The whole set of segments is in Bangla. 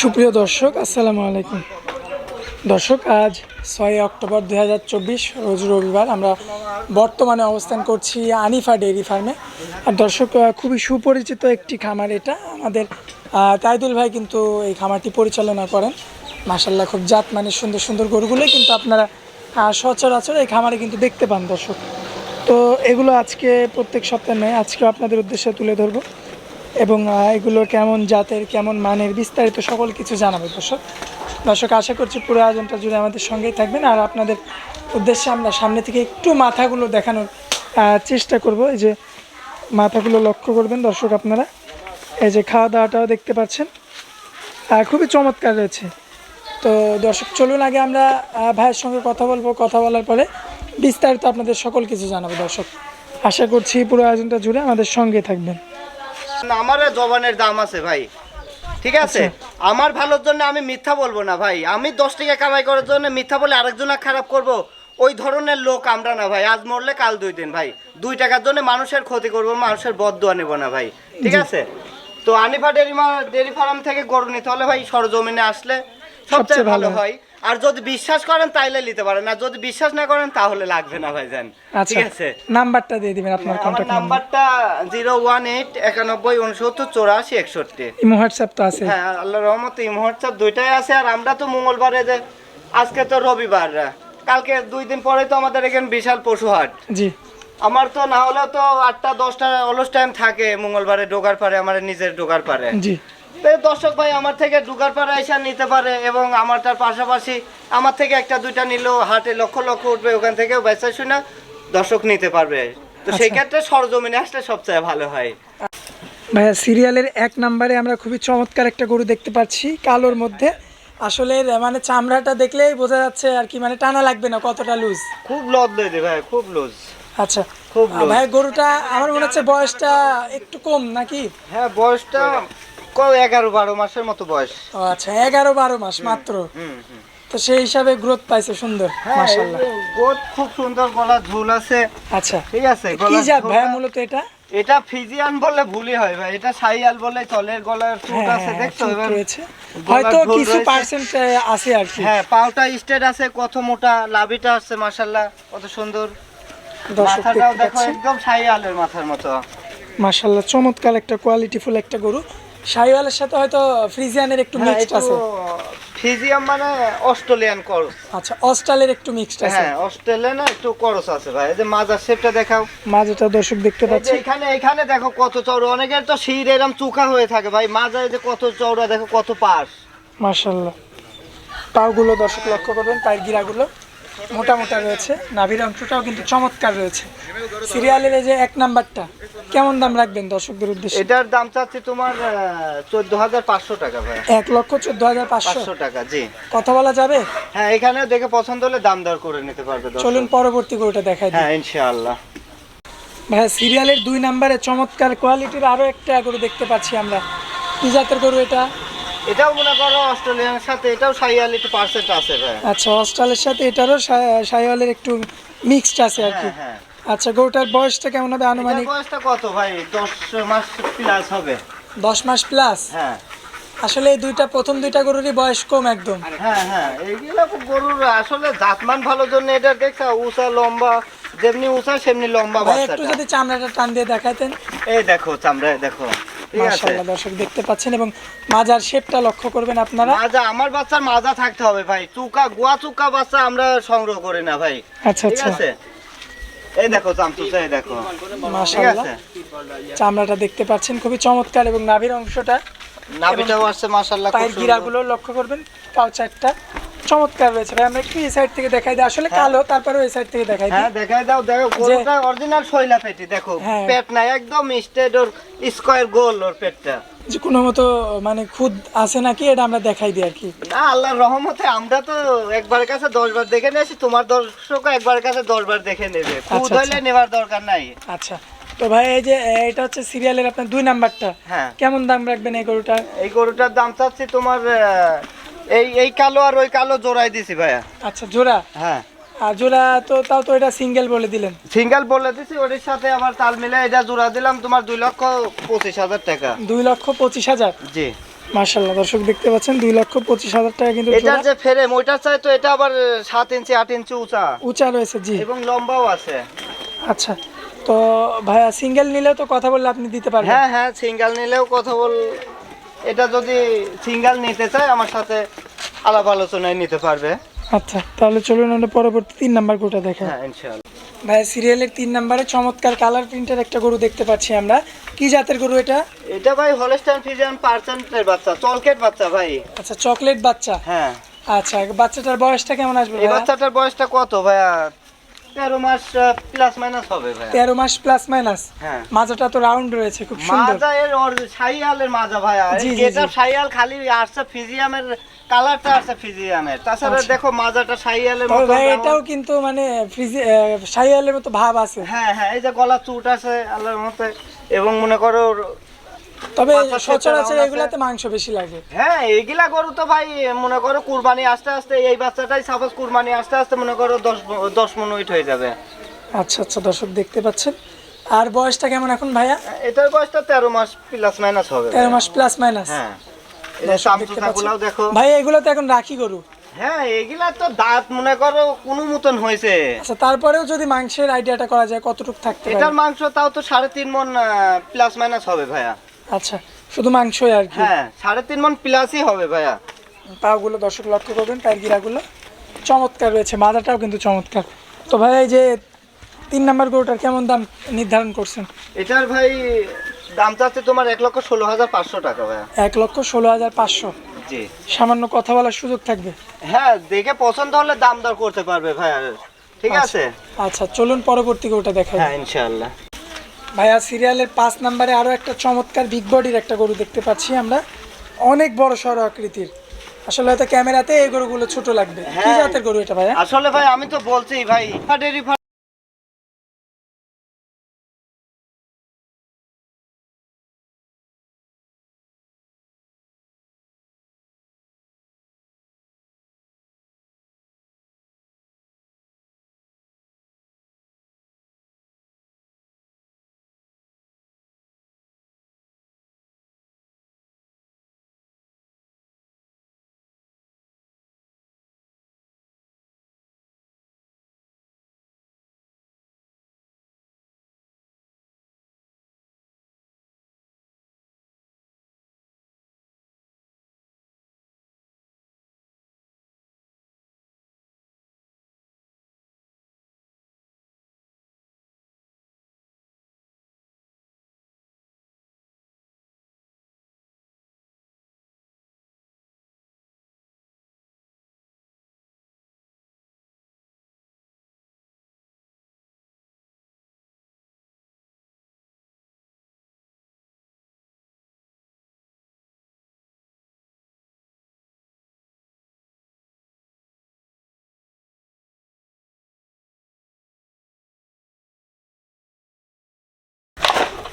সুপ্রিয় দর্শক, আসসালামু আলাইকুম। দর্শক, আজ ছয় অক্টোবর দু হাজার চব্বিশ, রোজ রবিবার আমরা বর্তমানে অবস্থান করছি আনিফা ডেইরি ফার্মে। আর দর্শক খুবই সুপরিচিত একটি খামার এটা। আমাদের তাইদুল ভাই কিন্তু এই খামারটি পরিচালনা করেন। মাসাল্লাহ খুব জাত মানে সুন্দর সুন্দর গরুগুলোই কিন্তু আপনারা সচরাচর এই খামারে কিন্তু দেখতে পান দর্শক। তো এগুলো আজকে, প্রত্যেক সপ্তাহে নয়, আজকেও আপনাদের উদ্দেশ্যে তুলে ধরবো। এবং এগুলো কেমন জাতের, কেমন মানের বিস্তারিত সকল কিছু জানাব দর্শক। দর্শক, আশা করছি পুরো আয়োজনটা জুড়ে আমাদের সঙ্গেই থাকবেন। আর আপনাদের উদ্দেশ্যে আমরা সামনে থেকে একটু মাথাগুলো দেখানোর চেষ্টা করব। এই যে মাথাগুলো লক্ষ্য করবেন দর্শক আপনারা। এই যে খাওয়া দাওয়াটাও দেখতে পাচ্ছেন। খুবই চমৎকার রয়েছে। তো দর্শক, চলুন আগে আমরা ভাইয়ের সঙ্গে কথা বলব। কথা বলার পরে বিস্তারিত আপনাদের সকল কিছু জানাব দর্শক। আশা করছি পুরো আয়োজনটা জুড়ে আমাদের সঙ্গে থাকবেন। আমার জবানের দাম আছে ভাই। ঠিক আছে? আমার ভালোর জন্য আমি মিথ্যা বলব না ভাই। আমি দশ টাকা কামাই করার জন্য মিথ্যা বলে আরেকজনা খারাপ করব ওই ধরনের লোক আমরা না ভাই। আজ মরলে কাল দুই দিন ভাই। দুই টাকার জন্য মানুষের ক্ষতি করব মানুষের বদুয়া নেব না ভাই। ঠিক আছে? তো আনিফা ডেরি ডেরি ফার্ম থেকে গরু নিতে হলে ভাই সরজমিনে আসলে সবচেয়ে ভালো হয়। আর যদি বিশ্বাস করেন তাইলে নিতে পারেন। আর যদি বিশ্বাস না করেন তাহলে লাগবে না ভাই জান আচ্ছা ঠিক আছে? নাম্বারটা দিয়ে দিবেন আপনার নাম্বার নাম্বারটা জিরো ওয়ান এইট একানব্বই উনসত্তর চৌরাশি একষট্টি। ইমো হোয়াটসঅ্যাপ তো আছে। হ্যাঁ আল্লাহ রহমতে এই মুহূর্তে দুইটাই আছে আর আমরা তো মঙ্গলবারে যে আজকে তো রবিবার কালকে দুই দিন পরে তো আমাদের এখানে বিশাল পশু হাট। জি। আমার তো না হলেও তো আটটা দশটা অলস টাইম থাকে মঙ্গলবারে ডোগার পারে আমার নিজের ডোগার পারে। জি। দর্শক ভাই আমার থেকে ডুগার পাড়া এসে নিতে পারে এবং আমার তার পাশাপাশি আমার থেকে একটা দুইটা নিলেও হাটে লক্ষ লক্ষ উঠবে ওখান থেকেও বেচা শুনে দর্শক নিতে পারবে। তো সেই আচ্ছা। ক্ষেত্রে সরজমিনে আসলে সবচেয়ে ভালো হয়। ভাইয়া সিরিয়ালের এক নম্বরে আমরা খুবই চমৎকার একটা গরু দেখতে পাচ্ছি কালোর মধ্যে। আসলে মানে চামড়াটা দেখলেই বোঝা যাচ্ছে আর কি মানে টানা লাগবে না কতটা লুজ খুব লদ লই ভাই খুব লুজ আচ্ছা। খুব ভাই গরুটা আমার মনে হচ্ছে বয়সটা একটু কম নাকি? হ্যাঁ বয়সটা কত এগারো বারো মাসের মতো বয়স। ও আচ্ছা এগারো বারো মাস মাত্র? হুম হুম। তো সেই হিসাবে গ্রোথ পাইছে সুন্দর মাশাল্লাহ এই যে গোদ খুব সুন্দর গলা ঝুল আছে। আচ্ছা ঠিক আছে কি জাত ঝুলটা- মূলত এটা? এটা ফিজিয়ান বললে ভুলই হয় ভাই এটা সাইয়াল বলে চলে গলার চুট আছে দেখছ? এবার হয়তো কিছু পার্সেন্ট আছে আর কি। হ্যাঁ পাউটা স্টেট আছে কত মোটা লাভিটা আছে মাশাল্লাহ কত সুন্দর। মাথাটাও দেখো একদম সাইয়ালের মাথার মতো। মাশাল্লাহ চমৎকার একটা কোয়ালিটিফুল একটা গরু। শাহিওয়ালের সাথে হয়তো ফ্রিজিয়ানের একটু হ্যাঁ, মিক্সড আছে। ফিজিয়াম মানে অস্ট্রেলিয়ান করস। আচ্ছা অস্ট্রালের একটু মিক্সড আছে। হ্যাঁ অস্ট্রেলিয়ান একটু করস আছে ভাই। এই যে মাজার শেপটা দেখাও। মাঝেটা দর্শক দেখতে পাচ্ছি। এখানে এখানে দেখো কত চওড়া। অনেকের তো শির এরম চুকা হয়ে থাকে ভাই। মাজায় যে কত চওড়া দেখো কত পাশ। মাশাল্লাহ পাগুলো দর্শক লক্ষ্য করবেন পায়ের গিরাগুলো। মোটা মোটা রয়েছে। নাভির অংশটাও কিন্তু চমৎকার রয়েছে। সিরিয়ালের যে এক নাম্বারটা কেমন দাম রাখবেন দর্শকদের উদ্দেশ্যে? এটার দাম চাচ্ছি তোমার চোদ্দ হাজার পাঁচশো টাকা ভাই। এক লক্ষ চোদ্দ হাজার পাঁচশো টাকা জি। কথা বলা যাবে? হ্যাঁ এখানে দেখে পছন্দ হলে দাম দর করে নিতে পারবে চলুন পরবর্তী গরুটা দেখাই হ্যাঁ ইনশাআল্লাহ। ভাই সিরিয়ালের দুই নাম্বারে চমৎকার কোয়ালিটির আরও একটা গরু দেখতে পাচ্ছি আমরা। কি জাতের গরু এটা? এটাও মনে করো অস্ট্রেলিয়ার সাথে এটাও একটু পার্সেন্ট আছে ভাই। আচ্ছা অস্ট্রালের সাথে এটারও শাহিওয়ালের একটু মিক্সড আছে আর কি। হ্যাঁ হ্যাঁ। আচ্ছা গরুটার বয়সটা কেমন হবে আনুমানিক? বয়সটা কত ভাই? দশ মাস প্লাস হবে। দশ মাস প্লাস হ্যাঁ। আসলে এই দুইটা প্রথম দুইটা গরুরই বয়স কম একদম। হ্যাঁ হ্যাঁ এইগুলো গরুর আসলে জাতমান ভালো জন্য এটা দেখছা উঁচা লম্বা যেমনি উঁচা সেমনি লম্বা ভাই একটু যদি চামড়াটা টান দিয়ে দেখাতেন। এই দেখো চামড়ায় দেখো। মাশাআল্লাহ দর্শক দেখতে পাচ্ছেন এবং মাজার শেপটা লক্ষ্য করবেন আপনারা। মাজা আমার বাচ্চার মাজা থাকতে হবে ভাই। চুকা গোয়া চুকা বাচ্চা আমরা সংগ্রহ করি না ভাই। আচ্ছা আচ্ছা। এই দেখো চামচুচা এই দেখো। মাশাআল্লাহ। আছে? চামড়াটা দেখতে পাচ্ছেন খুবই চমৎকার এবং নাভির অংশটা। নাভিটাও আসছে মাশাআল্লাহ পায়ের। গিরাগুলো লক্ষ্য করবেন পাও চারটা চমৎকার রয়েছে ভাই আমরা একটু এই সাইড থেকে দেখাই দিই। আসলে কালো তারপরেও এই সাইড থেকে দেখাই দিই। হ্যাঁ দেখাই দাও দেখো গরুটা অরিজিনাল শৈলা পেটি দেখো হ্যাঁ। পেট নাই একদম ওর স্কয়ার গোল ওর পেটটা। যে কোনো মতো মানে খুদ আছে নাকি এটা আমরা দেখাই দিই আর কি। না আল্লাহর রহমতে আমরা তো একবারের কাছে দশ বার দেখে নিয়েছি তোমার দর্শকও একবারের কাছে দশ বার দেখে নেবে। খুদ আচ্ছা। হইলে নেবার দরকার নাই। আচ্ছা। তো ভাই এই যে এটা হচ্ছে সিরিয়ালের আপনার দুই নাম্বারটা হ্যাঁ। কেমন দাম রাখবেন এই গরুটা এই গরুটার দাম চাচ্ছি তোমার এই এই কালো আর ওই কালো জোড়াই দিছি ভাইয়া। আচ্ছা জোড়া? হ্যাঁ। আর জোড়া তো তাও তো এটা সিঙ্গেল বলে দিলেন। সিঙ্গেল বলে দিছি ওর সাথে আবার তাল মিলে এটা জোড়া দিলাম তোমার দুই লক্ষ পঁচিশ হাজার টাকা। দুই লক্ষ পঁচিশ হাজার? জি। মার্শাল্লাহ দর্শক দেখতে পাচ্ছেন দুই লক্ষ পঁচিশ হাজার টাকা কিন্তু এটার যে ফ্রেম ওইটার চাই তো এটা আবার সাত ইঞ্চি আট ইঞ্চি উঁচা। উঁচা রয়েছে জি। এবং লম্বাও আছে। আচ্ছা তো ভাইয়া সিঙ্গেল নিলেও তো কথা বললে আপনি দিতে পারবেন। হ্যাঁ হ্যাঁ সিঙ্গেল নিলেও কথা বল এটা যদি সিঙ্গেল নিতে চায় আমার সাথে আলাপ আলোচনায় নিতে পারবে। আচ্ছা তাহলে চলুন আমরা পরবর্তী তিন নাম্বার গরুটা দেখা হ্যাঁ ইনশাআল্লাহ। ভাইয়া সিরিয়ালের তিন নাম্বারে চমৎকার কালার প্রিন্টের একটা গরু দেখতে পাচ্ছি আমরা। কি জাতের গরু এটা? এটা ভাই হলস্টাইন ফিজিয়ান পার্সেন্টের বাচ্চা চলকেট বাচ্চা ভাই। আচ্ছা চকলেট বাচ্চা? হ্যাঁ। আচ্ছা বাচ্চাটার বয়সটা কেমন আসবে এই বাচ্চাটার বয়সটা কত ভাইয়া? তেরো মাস প্লাস মাইনাস হবে ভাইয়া। তেরো মাস প্লাস মাইনাস হ্যাঁ। মাজাটা তো রাউন্ড রয়েছে খুব সুন্দর। মাজা এর মাজা খালি আসছে ফিজিয়ামের কালারটা আসছে ফিজিয়ামের। তাছাড়া আচ্ছা। দেখো মাজাটা সাইয়ালের মতো ভাই এটাও কিন্তু মানে ফ্রিজে মতো ভাব আছে। হ্যাঁ হ্যাঁ এই যে গলা চুট আছে আল্লাহর মতে এবং মনে করো তবে সচরাচর আছে। এগুলাতে মাংস বেশি লাগে। হ্যাঁ এইগুলা গরু তো ভাই মনে করো কুরবানি আস্তে আস্তে এই বাচ্চাটাই সাপোজ কুরবানি আস্তে আস্তে মনে করো দশ দশ মিনিট হয়ে যাবে। আচ্ছা আচ্ছা দর্শক দেখতে পাচ্ছেন। আর বয়সটা কেমন এখন ভাইয়া? এটার বয়সটা তেরো মাস প্লাস মাইনাস হবে। তেরো মাস প্লাস মাইনাস হ্যাঁ। দেখো। ভাই এগুলো তো এখন রাখি গরু। হ্যাঁ এগুলা তো দাঁত মনে করো কোনো মতন হয়েছে। আচ্ছা তারপরেও যদি মাংসের আইডিয়াটা করা যায় কতটুকু থাকতে এটার মাংস তাও তো সাড়ে তিন মন প্লাস মাইনাস হবে ভাইয়া। আচ্ছা শুধু মাংসই আর কি? হ্যাঁ সাড়ে তিন মন প্লাসই হবে ভাইয়া। পাগুলো দর্শক লক্ষ্য করবেন পায়ের গিরাগুলো চমৎকার রয়েছে মাথাটাও কিন্তু চমৎকার। তো ভাই এই যে তিন নাম্বার গরুটার কেমন দাম নির্ধারণ করছেন? এটার ভাই দাম চাচ্ছে তোমার এক লক্ষ ষোলো হাজার পাঁচশো টাকা ভাইয়া। এক লক্ষ ষোলো হাজার পাঁচশো? জি। সামান্য কথা বলার সুযোগ থাকবে? হ্যাঁ দেখে পছন্দ হলে দাম দর করতে পারবে ভাইয়া। ঠিক আছে? আচ্ছা চলুন পরবর্তী গরুটা দেখা হ্যাঁ ইনশাআল্লাহ। ভাইয়া সিরিয়ালের পাঁচ নাম্বারে আরও একটা চমৎকার বিগ বডির একটা গরু দেখতে পাচ্ছি আমরা। অনেক বড় সড় আকৃতির। আসলে হয়তো ক্যামেরাতে এই গরুগুলো ছোট লাগবে। কি হ্যাঁ। জাতের গরু এটা ভাইয়া? আসলে ভাই আমি তো বলছি ভাই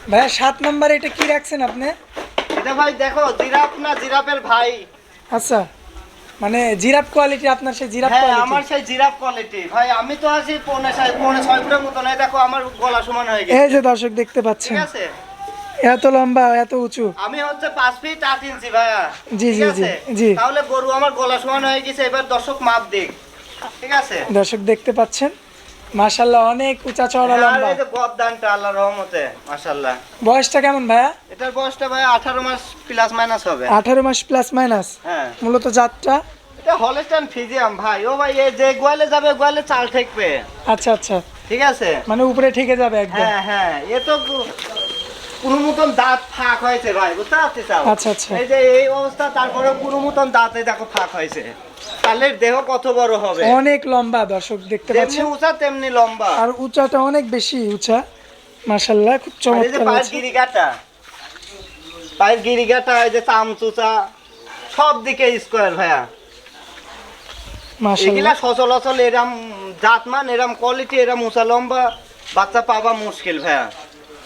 ভাইয়া সাত নাম্বারে এটা কি রাখছেন আপনি? এটা ভাই দেখো জিরাফ না জিরাফের ভাই? আচ্ছা মানে জিরাফ কোয়ালিটি আপনার সেই জিরাফ হ্যাঁ আমার সেই জিরাফ কোয়ালিটি ভাই আমি তো আছি পৌনে ছয় পৌনে ছয় ফুটের মতন। এই দেখো আমার গলা সমান হয়ে গেছে। এই যে দর্শক দেখতে পাচ্ছেন। ঠিক আছে? এত লম্বা এত উঁচু। আমি হচ্ছে পাঁচ ফিট আট ইঞ্চি ভাইয়া। জি, জি, জি, জি। তাহলে গরু আমার গলা সমান হয়ে গেছে এবার দর্শক মাপ দিক। ঠিক আছে? দর্শক দেখতে পাচ্ছেন। অনেক উঁচা চওড়া আর লম্বা। এই যে গদ্দানটা আল্লাহ রহমতে বয়সটা কেমন ভাইয়া? এটার বয়সটা ভাই আঠারো মাস প্লাস মাইনাস হবে। আঠারো মাস প্লাস মাইনাস হ্যাঁ। মূলত জাতটা? এটা হলস্টাইন ফিজিয়াম ভাই। ও ভাই এই যে গোয়ালে যাবে গোয়ালে চাল ঠেকবে। আচ্ছা আচ্ছা। ঠিক আছে? মানে উপরে ঠিকে যাবে একদম। হ্যাঁ হ্যাঁ। এ তো কোনো মতন দাঁত ফাঁক হয়েছে ভাই বুঝতে পারছিস আচ্ছা, আচ্ছা। এই যে এই অবস্থা তারপরে কোনো মতন দাঁতে দেখো ফাঁক হয়েছে। দেহ কত বড় হবে? অনেক লম্বা দর্শক দেখতে পাচ্ছেন? উঁচা তেমনি লম্বা। আর উঁচাটা অনেক বেশি উঁচা মাশাল্লাহ খুব চমৎকার পায়ের গিরিগাটা পায়ের গিরিগাটা এই যে চামচুচা সব দিকে স্কোয়ার ভাইয়া। এগুলা সচলাচল এরম জাতমান এরম কোয়ালিটি এরম উঁচা লম্বা বাচ্চা পাবা মুশকিল ভাইয়া।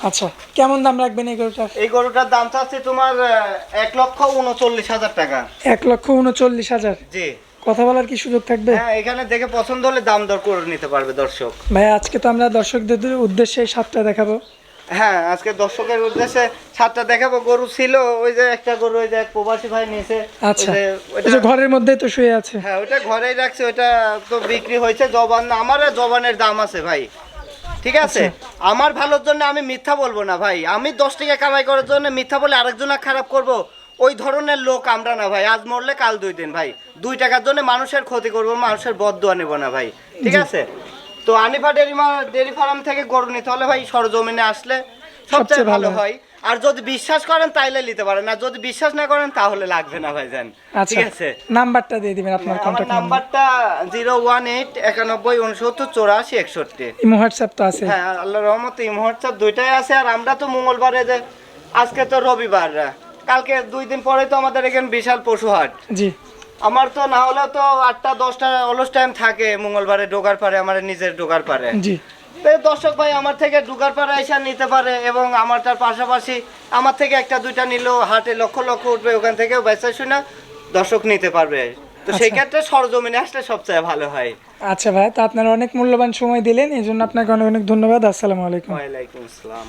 আচ্ছা কেমন দাম রাখবেন এই গরুটার? এই গরুটার দাম চাচ্ছে তোমার এক লক্ষ উনচল্লিশ হাজার টাকা। এক লক্ষ উনচল্লিশ হাজার? জি। কথা বলার কি সুযোগ থাকবে? হ্যাঁ এখানে দেখে পছন্দ হলে দাম দর করে নিতে পারবে দর্শক। ভাই আজকে তো আমরা দর্শকদের উদ্দেশ্যে সাতটা দেখাবো। হ্যাঁ আজকে দর্শকের উদ্দেশ্যে সাতটা দেখাবো। গরু ছিল ওই যে একটা গরু ওই যে এক প্রবাসী ভাই নিয়েছে। আচ্ছা যে ঘরের মধ্যে তো শুয়ে আছে। হ্যাঁ ওটা ঘরেই রাখছে ওটা তো বিক্রি হয়েছে। জবান আমার জবানের দাম আছে ভাই। ঠিক আছে? আমার ভালোর জন্য আমি মিথ্যা বলব না ভাই। আমি দশ টাকা কামাই করার জন্য মিথ্যা বলে আরেকজনা খারাপ করব ওই ধরনের লোক আমরা না ভাই। আজ মরলে কাল দুই দিন ভাই। দুই টাকার জন্য মানুষের ক্ষতি করব মানুষের বদুয়া নেব না ভাই। ঠিক আছে? তো আনিফা ডেরি ডেরি ফার্ম থেকে গরু নিতে হলে ভাই সরজমিনে আসলে সবচেয়ে ভালো হয়। আর যদি বিশ্বাস করেন তাইলে নিতে পারেন। আর যদি বিশ্বাস না করেন তাহলে লাগবে না ভাই জান আচ্ছা ঠিক আছে? নাম্বারটা দিয়ে দিবেন আপনার নাম্বার নাম্বারটা জিরো ওয়ান এইট একানব্বই উনসত্তর চৌরাশি একষট্টি। ইমো হোয়াটসঅ্যাপ তো আছে। হ্যাঁ আল্লাহ রহমত এই মুহূর্তে দুইটাই আছে আর আমরা তো মঙ্গলবারে যে আজকে তো রবিবার কালকে দুই দিন পরে তো আমাদের এখানে বিশাল পশু হাট জি। আমার তো না হলে তো আটটা দশটা অলস টাইম থাকে মঙ্গলবারে ডোগার পারে আমার নিজের ডোগার পারে। জি। দর্শক ভাই আমার থেকে ডুগার পাড়া এসে নিতে পারে এবং আমার তার পাশাপাশি আমার থেকে একটা দুইটা নিলেও হাটে লক্ষ লক্ষ উঠবে ওখান থেকেও বেচা শুনে দর্শক নিতে পারবে। তো সেই আচ্ছা। ক্ষেত্রে সরজমিনে আসলে সবচেয়ে ভালো হয়। আচ্ছা ভাই তো আপনারা অনেক মূল্যবান সময় দিলেন এই জন্য আপনাকে অনেক অনেক ধন্যবাদ আসসালামু আলাইকুম। ওয়ালাইকুম আসসালাম।